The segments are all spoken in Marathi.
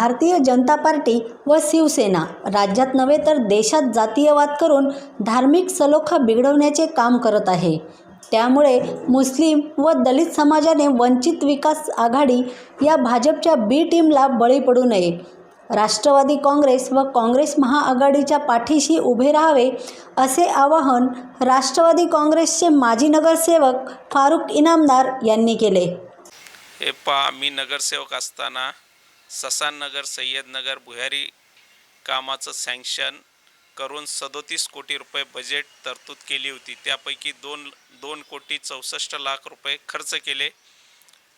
भारतीय जनता पार्टी व शिवसेना राज्यात नव्हे तर देशात जातीयवाद करून धार्मिक सलोखा बिघडवण्याचे काम करत आहे. त्यामुळे मुस्लिम व दलित समाजाने वंचित विकास आघाडी या भाजपच्या बी टीमला बळी पडू नये. राष्ट्रवादी काँग्रेस व काँग्रेस महाआघाडीच्या पाठीशी उभे राहावे असे आवाहन राष्ट्रवादी काँग्रेसचे माजी नगरसेवक फारुख इनामदार यांनी केले. हे पा मी नगरसेवक असताना ससाननगर सय्यदनगर भुयारी कामाचं सँक्शन करून सदोतीस कोटी रुपये बजेट तरतूद केली होती. त्यापैकी दोन दोन कोटी चौसष्ट लाख रुपये खर्च केले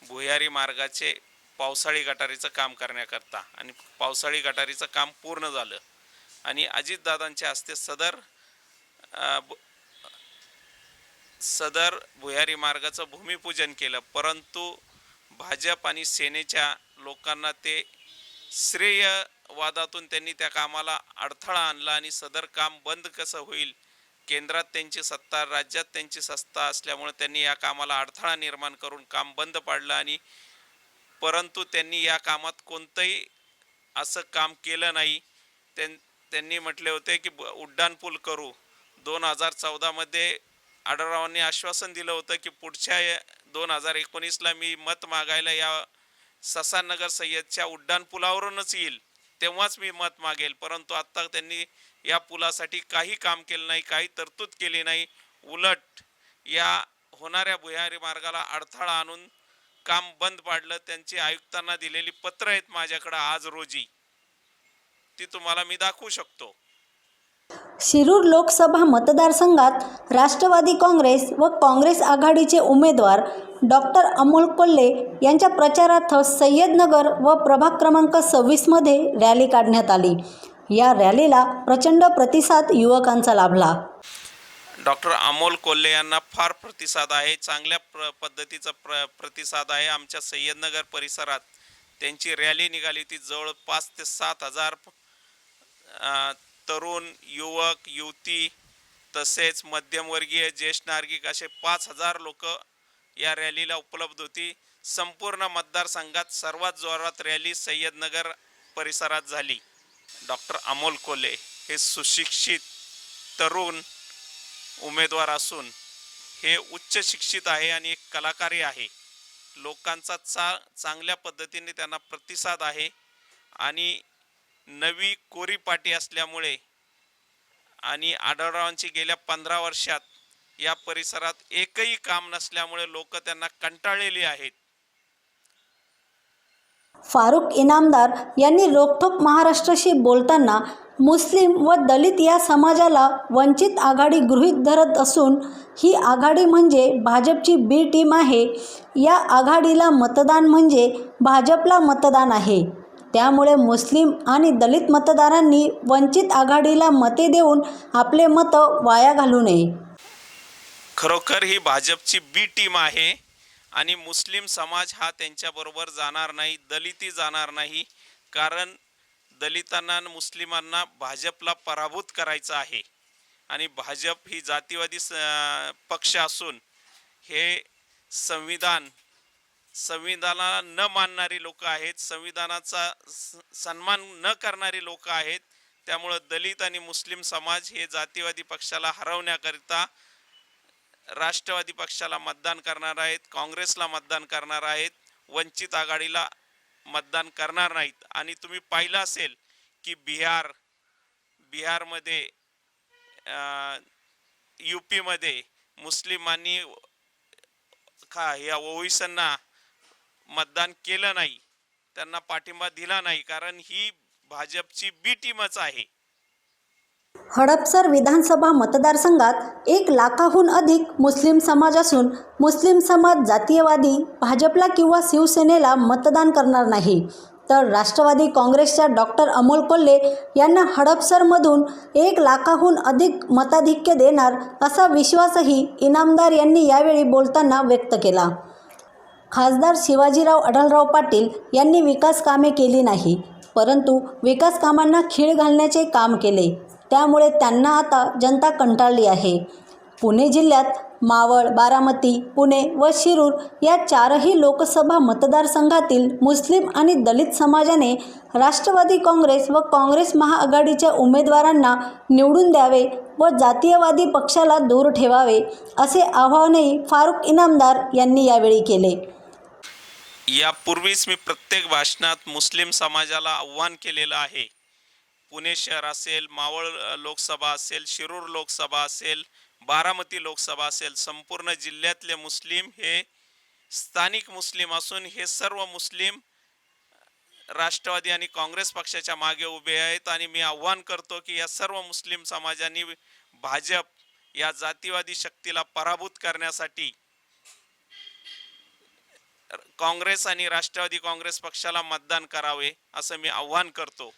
भुयारी मार्गाचे पावसाळी गटारीचं काम करण्याकरता. आणि पावसाळी गटारीचं काम पूर्ण झालं. आणि अजितदादांच्या हस्ते सदर ब- सदर भुयारी मार्गाचं भूमिपूजन केलं. परंतु भाजप आणि सेनेच्या लोकांना ते श्रेयवादातून त्यांनी त्या कामाला अडथळा आणला आणि सदर काम बंद कसं होईल केंद्रात त्यांची सत्ता राज्यात त्यांची सत्ता असल्यामुळे त्यांनी या कामाला अडथळा निर्माण करून काम बंद पाडलं आणि परंतु त्यांनी या कामात कोणतंही असं काम केलं नाही. त्यां त्यांनी म्हटले होते की ब- उड्डाणपूल करू. दोन हजार चौदामध्ये आढळरावांनी आश्वासन दिलं होतं की पुढच्या दोन हजार एकोणीसला मी मत मागायला या ससानगर सय्यदच्या उड्डाणपुलावरूनच येईल तेव्हाच मी मत मागेल. परंतु आत्ता त्यांनी या पुलासाठी काही काम केलं नाही काही तरतूद केली नाही. उलट या होणाऱ्या भुयारी मार्गाला अडथळा आणून काम बंद पाडलं. त्यांची आयुक्तांना दिलेली पत्र आहेत माझ्याकडं आज रोजी. ती तुम्हाला मी दाखवू शकतो. शिरूर लोकसभा मतदारसंघात राष्ट्रवादी काँग्रेस व काँग्रेस आघाडीचे उमेदवार डॉक्टर अमोल कोल्हे यांच्या प्रचारार्थ सय्यदनगर व प्रभाग क्रमांक सव्वीसमध्ये रॅली काढण्यात आली. या रॅलीला प्रचंड प्रतिसाद युवकांचा लाभला. डॉक्टर अमोल कोल्हे यांना फार प्रतिसाद आहे चांगल्या प्र पद्धतीचा प्र प्रतिसाद आहे. आमच्या सय्यदनगर परिसरात त्यांची रॅली निघाली होती. जवळ पाच ते सात हजार तरुण युवक युवती तसेच मध्यमवर्गीय ज्येष्ठ नागरिक असे पाच हजार लोक या रॅलीला उपलब्ध होती. संपूर्ण मतदारसंघात सर्वात जोरात रॅली सय्यदनगर परिसरात झाली. डॉक्टर अमोल कोले हे सुशिक्षित तरुण उमेदवार असून हे उच्च शिक्षित आहे आणि एक कलाकारही आहे. लोकांचा चा चांगल्या पद्धतीने त्यांना प्रतिसाद आहे आणि नवी कोरी पाटी असल्यामुळे आणि आढळरावांची गेल्या पंधरा वर्षात या परिसरात एकही काम नसल्यामुळे लोक त्यांना कंटाळलेली आहेत. फारुख इनामदार यांनी रोखठोक महाराष्ट्राशी बोलताना मुस्लिम व दलित या समाजाला वंचित आघाडी गृहीत धरत असून ही आघाडी म्हणजे भाजपची बी टीम आहे. या आघाडीला मतदान म्हणजे भाजपला मतदान आहे. त्यामुळे मुस्लिम आणि दलित मतदारांनी वंचित आघाडीला मते देऊन आपले मतं वाया घालू नये. खरोखर ही भाजपची बी टीम आहे आणि मुस्लिम समाज हा त्यांच्याबरोबर जाणार नाही दलितही जाणार नाही कारण दलितांना मुस्लिमांना भाजपला पराभूत करायचं आहे. आणि भाजप ही जातीवादी स पक्ष असून हे संविधान संविधानाला न मानणारी लोक आहेत संविधानाचा स- सन्मान न करणारी लोक आहेत. त्यामुळं दलित आणि मुस्लिम समाज हे जातीवादी पक्षाला हरवण्याकरिता राष्ट्रवादी पक्षाला मतदान करणार आहेत काँग्रेसला मतदान करणार आहेत वंचित आघाडीला मतदान करणार नाहीत. आणि तुम्ही पाहिलं असेल की बिहार बिहारमध्ये यू पीमध्ये मुस्लिमांनी खा या ओवीसांना मतदान केलं नाही त्यांना पाठिंबा दिला नाही कारण ही भाजपची बी टीमच आहे. हडपसर विधानसभा मतदारसंघात एक लाखाहून अधिक मुस्लिम समाज असून मुस्लिम समाज जातीयवादी भाजपला किंवा शिवसेनेला मतदान करणार नाही. तर राष्ट्रवादी काँग्रेसच्या डॉक्टर अमोल कोल्हे यांना हडपसरमधून एक लाखाहून अधिक मताधिक्य देणार असा विश्वासही इनामदार यांनी यावेळी बोलताना व्यक्त केला. खासदार शिवाजीराव अढळराव पाटील यांनी विकास कामे केली नाही परंतु विकास कामांना खीळ घालण्याचे काम केले. त्यामुळे त्यांना आता जनता कंटाळली आहे. पुणे जिल्ह्यात मावळ बारामती पुणे व शिरूर या चारही लोकसभा मतदारसंघातील मुस्लिम आणि दलित समाजाने राष्ट्रवादी काँग्रेस व काँग्रेस महाआघाडीच्या उमेदवारांना निवडून द्यावे व जातीयवादी पक्षाला दूर ठेवावे असे आवाहनही फारुख इनामदार यांनी यावेळी केले. यापूर्वीच मी प्रत्येक भाषणात मुस्लिम समाजाला आव्हान केलेलं आहे. पुणे शहर असेल मावळ लोकसभा असेल शिरूर लोकसभा असेल बारामती लोकसभा असेल संपूर्ण जिल्ह्यातले मुस्लिम हे स्थानिक मुस्लिम असून हे सर्व मुस्लिम राष्ट्रवादी आणि काँग्रेस पक्षाच्या मागे उभे आहेत आणि मी आव्हान करतो की या सर्व मुस्लिम समाजांनी भाजप या जातीवादी शक्तीला पराभूत करण्यासाठी काँग्रेस आणि राष्ट्रवादी काँग्रेस पक्षाला मतदान करावे असं मी आव्हान करतो.